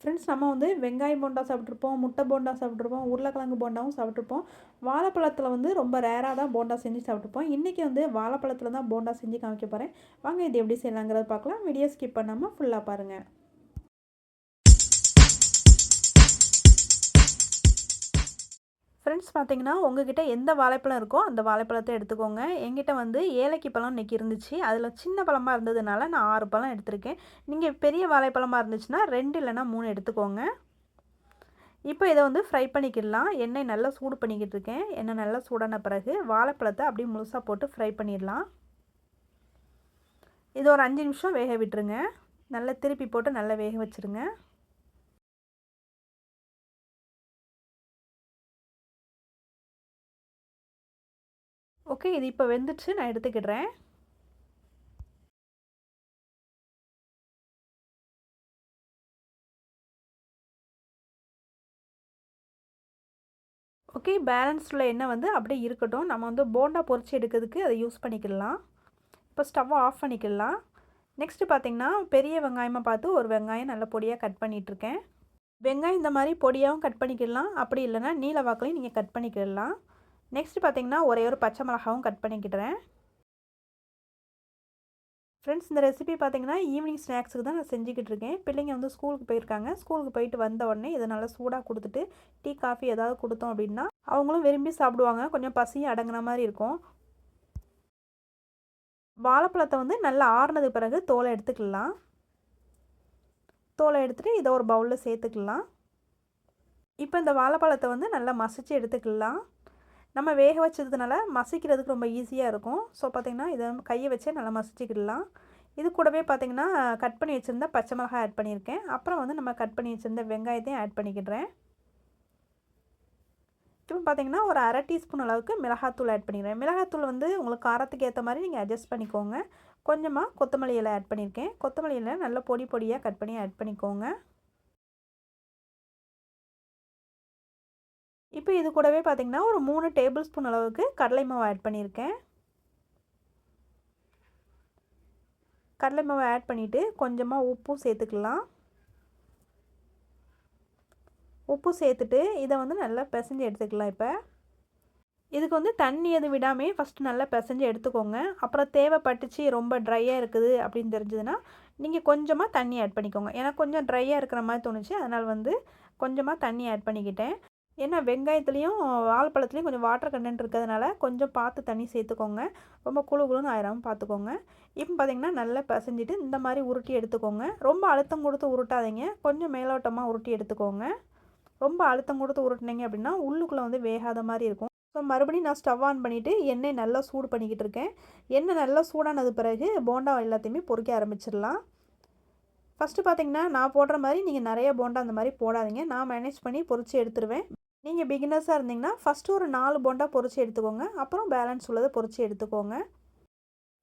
Friends நம்ம வந்து வெங்காய போண்டா சாப்பிட்ருப்போம் முட்டை போண்டா சாப்பிட்ருப்போம் உருளைக்கிழங்கு போண்டாவும் சாப்பிட்ருப்போம் வாழைப்பழத்தில் வந்து ரொம்ப ரேராக தான் போண்டா செஞ்சு சாப்பிட்ருப்போம் இன்றைக்கி வந்து வாழைப்பழத்தில் தான் போண்டா செஞ்சு காமிக்க போகிறேன் வாங்க இது எப்படி செய்யலாங்கிறத பார்க்கலாம். வீடியோ ஸ்கிப் பண்ணாமல் ஃபுல்லாக பாருங்கள் ஃப்ரெண்ட்ஸ் பார்த்தீங்கன்னா உங்ககிட்ட எந்த வாழைப்பழம் இருக்கோ அந்த வாழைப்பழத்தை எடுத்துக்கோங்க. எங்கிட்ட வந்து ஏலக்கி பழம் இன்றைக்கி இருந்துச்சு. அதில் சின்ன பழமாக இருந்ததுனால நான் ஆறு பழம் எடுத்திருக்கேன். நீங்கள் பெரிய வாழைப்பழமாக இருந்துச்சுன்னா ரெண்டு இல்லைன்னா மூணு எடுத்துக்கோங்க. இப்போ இதை வந்து ஃப்ரை பண்ணிக்கிடலாம். எண்ணெய் நல்லா சூடு பண்ணிக்கிட்டு இருக்கேன். எண்ணெய் நல்லா சூடான பிறகு வாழைப்பழத்தை அப்படியே முழுசாக போட்டு ஃப்ரை பண்ணிடலாம். இது ஒரு அஞ்சு நிமிஷம் வேக விட்டுருங்க. நல்லா திருப்பி போட்டு நல்லா வேக வச்சுருங்க. ஓகே இது இப்போ வெந்துச்சு நான் எடுத்துக்கிடுறேன். ஓகே பேலன்ஸ்டில் எண்ணெய் வந்து அப்படியே இருக்கட்டும். நம்ம வந்து போண்டா பொறிச்சு எடுக்கிறதுக்கு அதை யூஸ் பண்ணிக்கலாம் இப்போ ஸ்டவ்வை ஆஃப் பண்ணிக்கலாம் நெக்ஸ்ட்டு பார்த்திங்கன்னா பெரிய வெங்காயமாக பார்த்து ஒரு வெங்காயம் நல்ல பொடியாக கட் பண்ணிகிட்ருக்கேன் வெங்காயம் இந்த மாதிரி பொடியாகவும் கட் பண்ணிக்கிடலாம். அப்படி இல்லைன்னா நீல வாக்கிலையும் நீங்கள் கட் பண்ணிக்கிடலாம். நெக்ஸ்ட் பார்த்திங்கன்னா ஒரே ஒரு பச்சை மிளகாவும் கட் பண்ணிக்கிட்டுறேன். ஃப்ரெண்ட்ஸ் இந்த ரெசிபி பார்த்திங்கன்னா ஈவினிங் ஸ்நாக்ஸுக்கு தான் நான் செஞ்சுக்கிட்டு இருக்கேன். பிள்ளைங்க வந்து ஸ்கூலுக்கு போயிருக்காங்க. ஸ்கூலுக்கு போயிட்டு வந்த உடனே இதை நல்லா சூடாக கொடுத்துட்டு டீ காஃபி ஏதாவது கொடுத்தோம் அப்படின்னா அவங்களும் விரும்பி சாப்பிடுவாங்க. கொஞ்சம் பசியும் அடங்குன மாதிரி இருக்கும். வாழைப்பழத்தை வந்து நல்லா ஆறுனதுக்கு பிறகு தோலை எடுத்துக்கலாம். தோலை எடுத்துகிட்டு இதை ஒரு பவுலில் சேர்த்துக்கலாம். இப்போ இந்த வாழைப்பழத்தை வந்து நல்லா மசிச்சு எடுத்துக்கலாம். நம்ம வேக வச்சதுனால மசிக்கிறதுக்கு ரொம்ப ஈஸியாக இருக்கும். ஸோ பார்த்திங்கன்னா இதை கையை வச்சே நல்லா மசிச்சுக்கிடலாம். இது கூடவே பார்த்திங்கன்னா கட் பண்ணி வச்சுருந்தா பச்சை மிளகாய் ஆட் பண்ணியிருக்கேன். அப்புறம் வந்து நம்ம கட் பண்ணி வச்சுருந்த வெங்காயத்தையும் ஆட் பண்ணிக்கிடுறேன். இப்போ பார்த்திங்கன்னா ஒரு அரை டீஸ்பூன் அளவுக்கு மிளகாத்தூள் ஆட் பண்ணிக்கிறேன். மிளகாத்தூள் வந்து உங்களுக்கு காரத்துக்கு ஏற்ற மாதிரி நீங்கள் அட்ஜஸ்ட் பண்ணிக்கோங்க. கொஞ்சமாக கொத்தமல்லி இலை ஆட் பண்ணியிருக்கேன். கொத்தமல்லி இலை நல்லா பொடி பொடியாக கட் பண்ணி ஆட் பண்ணிக்கோங்க. இப்போ இது கூடவே பார்த்திங்கன்னா ஒரு மூணு டேபிள் ஸ்பூன் அளவுக்கு கடலை மாவு ஆட் பண்ணியிருக்கேன். கடலை மாவு ஆட் பண்ணிவிட்டு கொஞ்சமாக உப்பும் சேர்த்துக்கலாம். உப்பு சேர்த்துட்டு இதை வந்து நல்லா பிசைஞ்சு எடுத்துக்கலாம் இப்போ. இதுக்கு வந்து தண்ணி எதுவும் விடாமல் ஃபஸ்ட்டு நல்லா பிசைஞ்சு எடுத்துக்கோங்க. அப்புறம் தேவைப்பட்டுச்சு ரொம்ப ட்ரையாக இருக்குது அப்படின்னு தெரிஞ்சதுன்னா நீங்கள் கொஞ்சமாக தண்ணி ஆட் பண்ணிக்கோங்க. ஏன்னா கொஞ்சம் ட்ரையாக இருக்கிற மாதிரி தோணுச்சு அதனால் வந்து கொஞ்சமாக தண்ணி ஆட் பண்ணிக்கிட்டேன். ஏன்னா வெங்காயத்துலேயும் வாழைப்பழத்துலேயும் கொஞ்சம் வாட்டர் கண்டென்ட் இருக்கிறதுனால கொஞ்சம் பார்த்து தண்ணி சேர்த்துக்கோங்க. ரொம்ப குழு குழுன்னு ஆயிராமல் பார்த்துக்கோங்க. இப்போ பார்த்திங்கன்னா நல்லா பிசைஞ்சிட்டு இந்த மாதிரி உருட்டி எடுத்துக்கோங்க. ரொம்ப அழுத்தம் கொடுத்து உருட்டாதீங்க. கொஞ்சம் மேலோட்டமாக உருட்டி எடுத்துக்கோங்க. ரொம்ப அழுத்தம் கொடுத்து உருட்டினீங்க அப்படின்னா உள்ளுக்குள்ளே வந்து வேகாத மாதிரி இருக்கும். ஸோ மறுபடியும் நான் ஸ்டவ் ஆன் பண்ணிவிட்டு எண்ணெய் நல்லா சூடு பண்ணிக்கிட்டு இருக்கேன். எண்ணெய் நல்லா சூடானது பிறகு போண்டா எல்லாத்தையுமே பொறிக்க ஆரம்பிச்சிடலாம். ஃபஸ்ட்டு பார்த்தீங்கன்னா நான் போடுற மாதிரி நீங்கள் நிறைய போண்டா அந்த மாதிரி போடாதீங்க. நான் மேனேஜ் பண்ணி பொறிச்சு எடுத்துருவேன். நீங்கள் பிகினர்ஸாக இருந்தீங்கன்னா ஃபஸ்ட்டு ஒரு நாலு போண்டா பொறிச்சு எடுத்துக்கோங்க. அப்புறம் பேலன்ஸ் உள்ளதை பொறிச்சு எடுத்துக்கோங்க.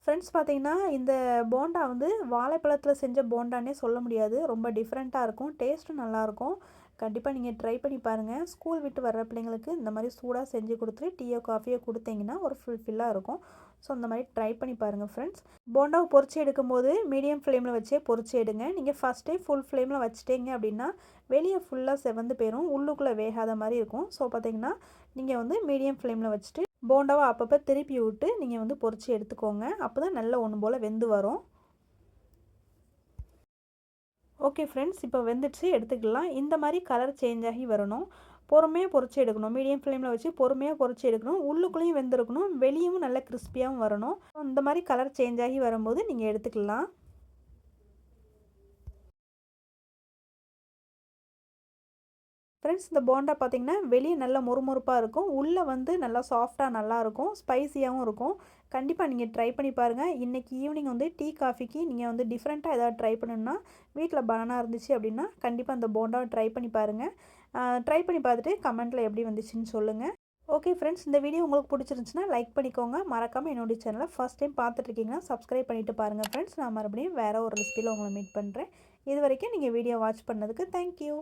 ஃப்ரெண்ட்ஸ் பார்த்தீங்கன்னா இந்த போண்டா வந்து வாழைப்பழத்தில் செஞ்ச போண்டானே சொல்ல முடியாது. ரொம்ப டிஃப்ரெண்ட்டாக இருக்கும். டேஸ்ட்டும் நல்லாயிருக்கும் கண்டிப்பாக நீங்கள் ட்ரை பண்ணி பாருங்கள் ஸ்கூல் விட்டு வர்ற பிள்ளைங்களுக்கு இந்த மாதிரி சூடாக செஞ்சு கொடுத்துட்டு டீயோ காஃபியோ கொடுத்தீங்கன்னா ஒரு ஃபுல்ஃபில்லாக இருக்கும். ஸோ அந்த மாதிரி ட்ரை பண்ணி பாருங்கள் ஃப்ரெண்ட்ஸ். போண்டாவை பொறிச்சு எடுக்கும்போது மீடியம் ஃப்ளேமில் வச்சே பொறிச்சு எடுங்க. நீங்கள் ஃபஸ்ட்டே ஃபுல் ஃப்ளேமில் வச்சுட்டீங்க அப்படின்னா வெளியே ஃபுல்லாக செவந்து போயிடும் உள்ளுக்குள்ளே வேகாத மாதிரி இருக்கும். ஸோ பார்த்தீங்கன்னா நீங்கள் வந்து மீடியம் ஃப்ளேமில் வச்சுட்டு போண்டாவை அப்பப்போ திருப்பி விட்டு நீங்கள் வந்து பொறிச்சு எடுத்துக்கோங்க. அப்போ தான் நல்ல ஒன்று போல் வெந்து வரும். ஓகே ஃப்ரெண்ட்ஸ் இப்போ வெந்துடுச்சு. எடுத்துக்கலாம். இந்த மாதிரி கலர் சேஞ்ச் ஆகி வரணும். பொறுமையாக பொறிச்சு எடுக்கணும். மீடியம் ஃப்ளேமில் வச்சு பொறுமையாக பொறிச்சு எடுக்கணும். உள்ளுக்குள்ளேயும் வெந்திருக்கணும். வெளியும் நல்ல கிறிஸ்பியாகவும் வரணும். இந்த மாதிரி கலர் சேஞ்ச் ஆகி வரும்போது நீங்கள் எடுத்துக்கலாம். ஃப்ரெண்ட்ஸ் இந்த போண்டா பார்த்திங்கன்னா வெளியே நல்லா மொறுமொறுப்பாக இருக்கும். உள்ளே வந்து நல்லா சாஃப்டாக நல்லாயிருக்கும் ஸ்பைசியாகவும் இருக்கும். கண்டிப்பாக நீங்கள் ட்ரை பண்ணி பாருங்கள் இன்றைக்கி ஈவினிங் வந்து டீ காஃபிக்கு நீங்கள் வந்து டிஃப்ரெண்ட்டாக ஏதாவது ட்ரை பண்ணணுன்னா வீட்டில் பனானா இருந்துச்சு அப்படின்னா கண்டிப்பாக அந்த போண்டாவை ட்ரை பண்ணி பாருங்கள் ட்ரை பண்ணி பார்த்துட்டு கமெண்ட்டில் எப்படி வந்துச்சுன்னு சொல்லுங்கள் ஓகே ஃப்ரெண்ட்ஸ் இந்த வீடியோ உங்களுக்கு பிடிச்சிருந்துச்சுன்னா லைக் பண்ணிக்கோங்க. மறக்காமல் என்னுடைய சேனலை ஃபஸ்ட் டைம் பார்த்துட்ருக்கீங்கன்னா சப்ஸ்கிரைப் பண்ணிவிட்டு பாருங்கள் ஃப்ரெண்ட்ஸ் நான் மறுபடியும் வேறு ஒரு ரெசிபியில் உங்களை மீட் பண்ணுறேன் இது வரைக்கும் நீங்கள் வீடியோ வாட்ச் பண்ணதுக்கு தேங்க்யூ